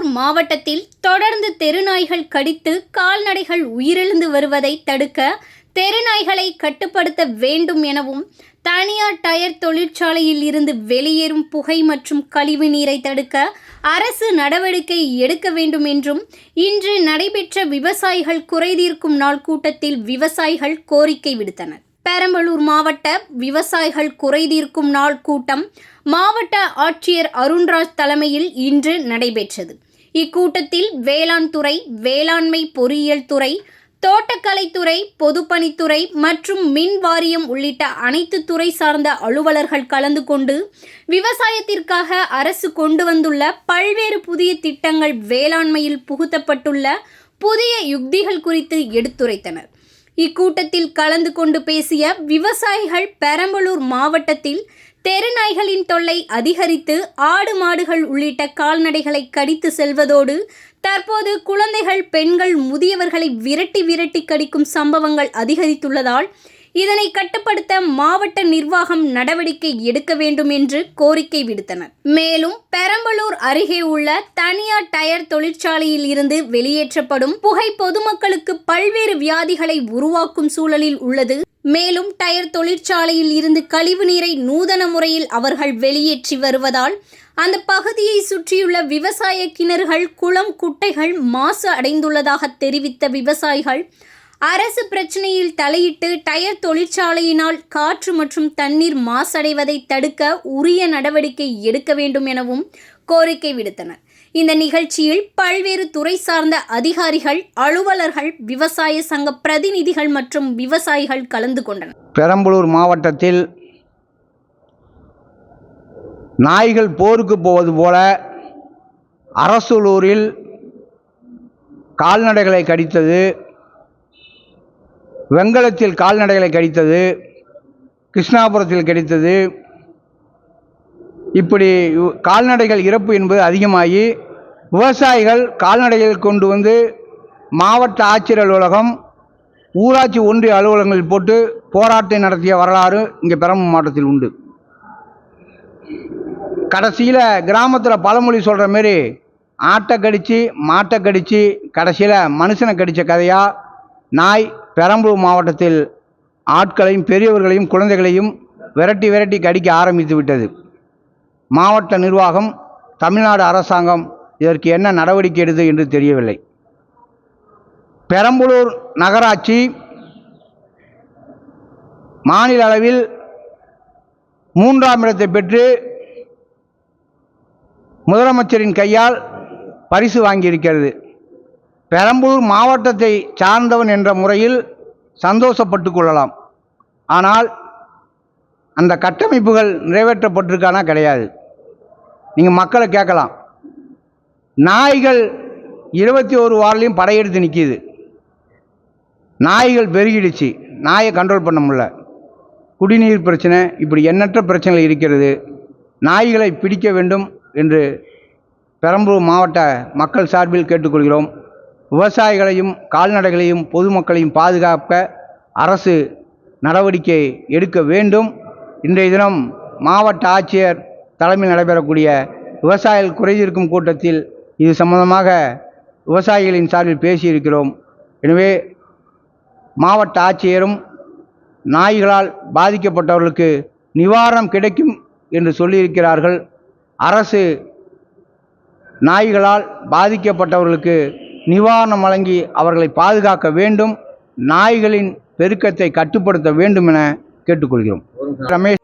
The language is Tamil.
பெரம்பலூர் மாவட்டத்தில் தொடர்ந்து தெருநாய்கள் கடித்து கால்நடைகள் உயிரிழந்து வருவதை தடுக்க தெருநாய்களை கட்டுப்படுத்த வேண்டும் எனவும் தனியார் டயர் தொழிற்சாலையில் இருந்து வெளியேறும் புகை மற்றும் கழிவு நீரை தடுக்க அரசு நடவடிக்கை எடுக்க வேண்டும் என்றும் இன்று நடைபெற்ற விவசாயிகள் குறைதீர்க்கும் நாள் கூட்டத்தில் விவசாயிகள் கோரிக்கை விடுத்தனர். பெரம்பலூர் மாவட்ட விவசாயிகள் குறைதீர்க்கும் நாள் கூட்டம் மாவட்ட ஆட்சியர் அருண்ராஜ் தலைமையில் இன்று நடைபெற்றது. இக்கூட்டத்தில் வேளாண் துறை வேளாண்மை பொறியியல் துறை தோட்டக்கலைத்துறை பொதுப்பணித்துறை மற்றும் மின் வாரியம் உள்ளிட்ட அனைத்து துறை சார்ந்த அலுவலர்கள் கலந்து கொண்டு விவசாயத்திற்காக அரசு கொண்டு வந்துள்ள பல்வேறு புதிய திட்டங்கள் வேளாண்மையில் புகுத்தப்பட்டுள்ள புதிய யுக்திகள் குறித்து எடுத்துரைத்தனர். இக்கூட்டத்தில் கலந்து கொண்டு பேசிய விவசாயிகள் பெரம்பலூர் மாவட்டத்தில் தெருநாய்களின் தொல்லை அதிகரித்து ஆடு மாடுகள் உள்ளிட்ட கால்நடைகளை கடித்து செல்வதோடு தற்போது குழந்தைகள் பெண்கள் முதியவர்களை விரட்டி விரட்டி கடிக்கும் சம்பவங்கள் அதிகரித்துள்ளதால் இதனை கட்டுப்படுத்த மாவட்ட நிர்வாகம் நடவடிக்கை எடுக்க வேண்டும் என்று கோரிக்கை விடுத்தனர். மேலும் பெரம்பலூர் அருகே உள்ள தனியார் டயர் தொழிற்சாலையில் இருந்து வெளியேற்றப்படும் புகை பொதுமக்களுக்கு பல்வேறு வியாதிகளை உருவாக்கும் சூழலில் உள்ளது. மேலும் டயர் தொழிற்சாலையில் இருந்து கழிவு நீரை நூதன முறையில் அவர்கள் வெளியேற்றி வருவதால் அந்த பகுதியை சுற்றியுள்ள விவசாய கிணறுகள் குளம் குட்டைகள் மாசு அடைந்துள்ளதாக தெரிவித்த விவசாயிகள் அரசு பிரச்சனையில் தலையிட்டு டயர் தொழிற்சாலையினால் காற்று மற்றும் தண்ணீர் மாசடைவதை தடுக்க உரிய நடவடிக்கை எடுக்க வேண்டும் எனவும் கோரிக்கை விடுத்தனர். இந்த நிகழ்ச்சியில் பல்வேறு துறை சார்ந்த அதிகாரிகள் அலுவலர்கள் விவசாய சங்க பிரதிநிதிகள் மற்றும் விவசாயிகள் கலந்து கொண்டனர். பெரம்பலூர் மாவட்டத்தில் நாய்கள் போருக்கு போவது போல அரசலூரில் கால்நடைகளை கடித்தது வெங்கலத்தில் கால்நடைகளை கடித்தது கிருஷ்ணாபுரத்தில் கடித்தது இப்படி கால்நடைகள் இறப்பு என்பது அதிகமாகி விவசாயிகள் கால்நடைகள் கொண்டு வந்து மாவட்ட ஆட்சியர் அலுவலகம் ஊராட்சி ஒன்றிய அலுவலகங்களில் போட்டு போராட்டம் நடத்திய வரலாறு இங்கே பெரம்பலூர் மாவட்டத்தில் உண்டு. கடைசியில் கிராமத்தில் பழமொழி சொல்கிற மாரி ஆட்டை கடித்து மாட்டை கடித்து கடைசியில் மனுஷனை கடித்த கதையாக நாய் பெரம்பலூர் மாவட்டத்தில் ஆட்களையும் பெரியவர்களையும் குழந்தைகளையும் விரட்டி விரட்டி கடிக்க ஆரம்பித்து விட்டது. மாவட்ட நிர்வாகம் தமிழ்நாடு அரசாங்கம் இதற்கு என்ன நடவடிக்கை எடுது என்று தெரியவில்லை. பெரம்பலூர் நகராட்சி மாநில அளவில் மூன்றாம் இடத்தை பெற்று முதலமைச்சரின் கையால் பரிசு வாங்கியிருக்கிறது. பெரம்பலூர் மாவட்டத்தை சார்ந்தவன் என்ற முறையில் சந்தோஷப்பட்டு கொள்ளலாம். ஆனால் அந்த கட்டமைப்புகள் நிறைவேற்றப்பட்டிருக்கானா கிடையாது. நீங்கள் மக்களை கேட்கலாம். நாய்கள் இருபத்தி ஒரு வாரிலையும் படையெடுத்து நிற்கிது நாய்கள் பெருகிடுச்சு. நாயை கண்ட்ரோல் பண்ண முடியல. குடிநீர் பிரச்சனை இப்படி எண்ணற்ற பிரச்சனைகள் இருக்கிறது. நாய்களை பிடிக்க வேண்டும் என்று பெரம்பலூர் மாவட்ட மக்கள் சார்பில் கேட்டுக்கொள்கிறோம். விவசாயிகளையும் கால்நடைகளையும் பொதுமக்களையும் பாதுகாக்க அரசு நடவடிக்கை எடுக்க வேண்டும். இன்றைய தினம் மாவட்ட ஆட்சியர் தலைமையில் நடைபெறக்கூடிய விவசாயிகள் குறைதீர்க்கும் கூட்டத்தில் இது சம்பந்தமாக விவசாயிகளின் சார்பில் பேசியிருக்கிறோம். எனவே மாவட்ட ஆட்சியரும் நாய்களால் பாதிக்கப்பட்டவர்களுக்கு நிவாரணம் கிடைக்கும் என்று சொல்லியிருக்கிறார்கள். அரசு நாய்களால் பாதிக்கப்பட்டவர்களுக்கு நிவாரணம் வழங்கி அவர்களை பாதுகாக்க வேண்டும். நாய்களின் பெருக்கத்தை கட்டுப்படுத்த வேண்டும் என கேட்டுக்கொள்கிறோம். ரமேஷ்